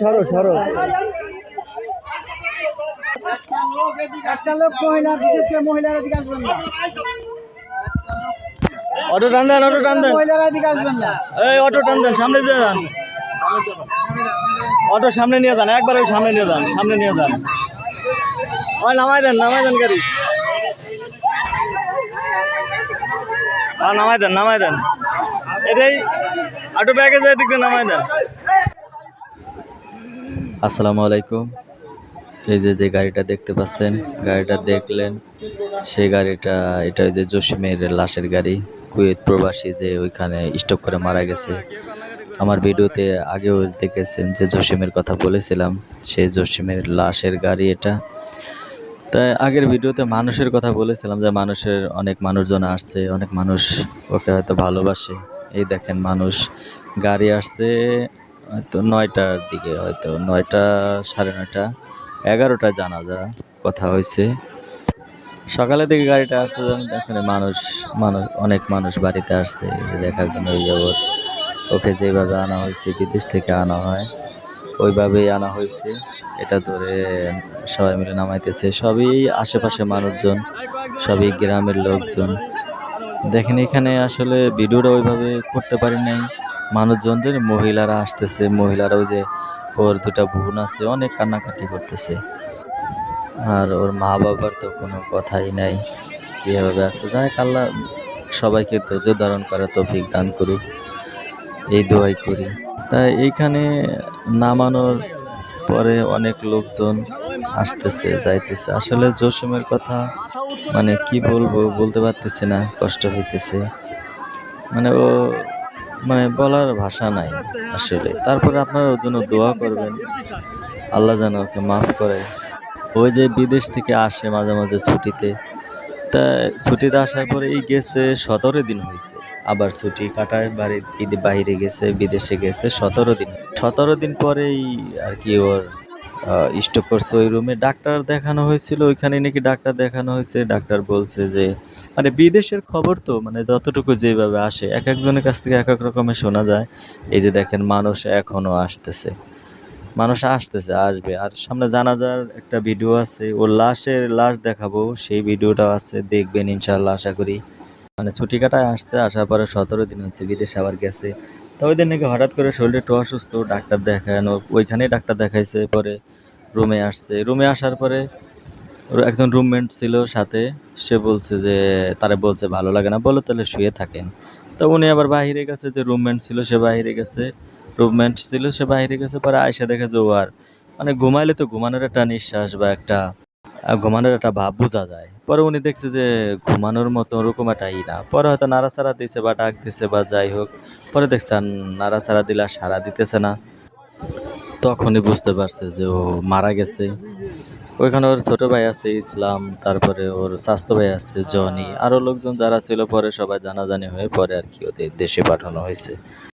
সরো সরো। অটো টান দেন, অটো টান দেন। এই অটো টান দেন, সামনে দিয়ে যান। অটো সামনে নিয়ে যান, একবার ওই সামনে নিয়ে যান, সামনে নিয়ে যান। ওই নামাই দেন নামাই দেন গাড়ি। নামাই দেন নামাই দেন। এটাই, অটো ব্যাগে যায় দিকে নামাই দেন। আসসালামু আলাইকুম। এই যে যে গাড়িটা দেখতে পাচ্ছেন, গাড়িটা দেখলেন, সেই গাড়িটা, এটা ওই যে জসিমের লাশের গাড়ি, কুয়েত প্রবাসী যে ওইখানে স্টক করে মারা গেছে। আমার ভিডিওতে আগেও দেখেছেন যে জসিমের কথা বলেছিলাম, সেই জসিমের লাশের গাড়ি এটা। তাই আগের ভিডিওতে মানুষের কথা বলেছিলাম যে মানুষের অনেক মানুষজন আসছে, অনেক মানুষ ওকে হয়তো ভালোবাসে। এই দেখেন মানুষ, গাড়ি আসছে হয়তো নয়টার দিকে, হয়তো নয়টা, সাড়ে নয়টা, এগারোটা জানাজা কথা হয়েছে। সকালের দিকে গাড়িটা আসছে যখন দেখেন মানুষ মানুষ, অনেক মানুষ বাড়িতে আসছে দেখার জন্য ওই যাবৎ ওকে যেভাবে আনা হয়েছে, বিদেশ থেকে আনা হয়, ওইভাবেই আনা হয়েছে। এটা ধরে সবাই মিলে নামাইতেছে, সবই আশেপাশে মানুষজন, সবই গ্রামের লোকজন। দেখেন এখানে আসলে ভিডিওটা ওইভাবে করতে পারি নাই। মানুষজনদের, মহিলারা আসতেছে, মহিলারা ওই যে ওর দুটা বোন আছে, অনেক কান্নাকাটি করতেছে। আর ওর মা বাবার তো কোনো কথাই নাই, কীভাবে আছে? যাই আল্লাহ সবাইকে ধৈর্য ধারণ করা তৌফিক দান করুক, এই দোয়াই করি। তাই এইখানে নামানোর পরে অনেক লোকজন আসতেছে, যাইতেছে। আসলে জসিমের কথা মানে কি বলব, বলতে পারতেছে না, কষ্ট হইতেছে। মানে ও মানে বলার ভাষা নাই আসলে। তারপরে আপনারা ওর জন্য দোয়া করবেন। আল্লাহ যেন ওকে মাফ করে। ওই যে বিদেশ থেকে আসে মাঝে মাঝে ছুটিতে। তা ছুটিতে আসার পরে এই গেছে সতেরো দিন হয়েছে আবার ছুটি কাটায় বাড়ির বাইরে গেছে, বিদেশে গেছে সতেরো দিন। সতেরো দিন পরেই আর কি ওর ওই রুমে ডাক্তার দেখানো হয়েছিল, ওইখানে নাকি ডাক্তার দেখানো হয়েছে। ডাক্তার বলছে যে মানে বিদেশের খবর তো মানে যতটুকু যেভাবে আসে, এক একজনের কাছ থেকে এক এক রকমের শোনা যায়। এই যে দেখেন, মানুষ এখনও আসতেছে। মানুষ আসতেছে, আসবে। আর সামনে জানাজার একটা ভিডিও আছে, ওর লাশের লাশ দেখাবো। সেই ভিডিওটাও আছে, দেখবেন ইনশাল্লাহ আশা করি। মানে ছুটি কাটায় আসছে, আসার পরে সতেরো দিন হয়েছে, বিদেশে আবার গেছে। তো ওই দিন নাকি হঠাৎ করে শরীরে একটু অসুস্থ, ডাক্তার দেখানো ওইখানেই ডাক্তার দেখাইছে, পরে রুমে আসছে। রুমে আসার পরে একজন রুমমেট ছিল সাথে, সে বলছে যে, তারা বলছে, ভালো লাগে না, বলো তাহলে শুয়ে থাকেন। তো উনি আবার বাইরে গেছে, যে রুমমেট ছিল সে বাহিরে গেছে। রুমমেট ছিল সে বাহিরে গেছে, পরে আয়সা দেখে যে ও আর মানে ঘুমাইলে তো ঘুমানোর একটা নিঃশ্বাস বা একটা ঘুমানোর একটা ভাব বোঝা যায়। পরে উনি দেখছে যে ঘুমানোর মতো ওরকম একটা ই না। পরে হয়তো নাড়াচাড়া দিছে বা ডাক দিছে বা যাই হোক। পরে দেখছেন নাড়াচাড়া দিলে আর সাড়া দিতেছে না। তখনই বুঝতে পারছে যে ও মারা গেছে। ওইখানে ওর ছোট ভাই আছে ইসলাম, তারপরে ওর স্বাস্থ্য ভাই আছে জনি। আরও লোকজন যারা ছিল পরে সবাই জানাজানি হয়ে পরে আর কি ওদের দেশে পাঠানো হয়েছে।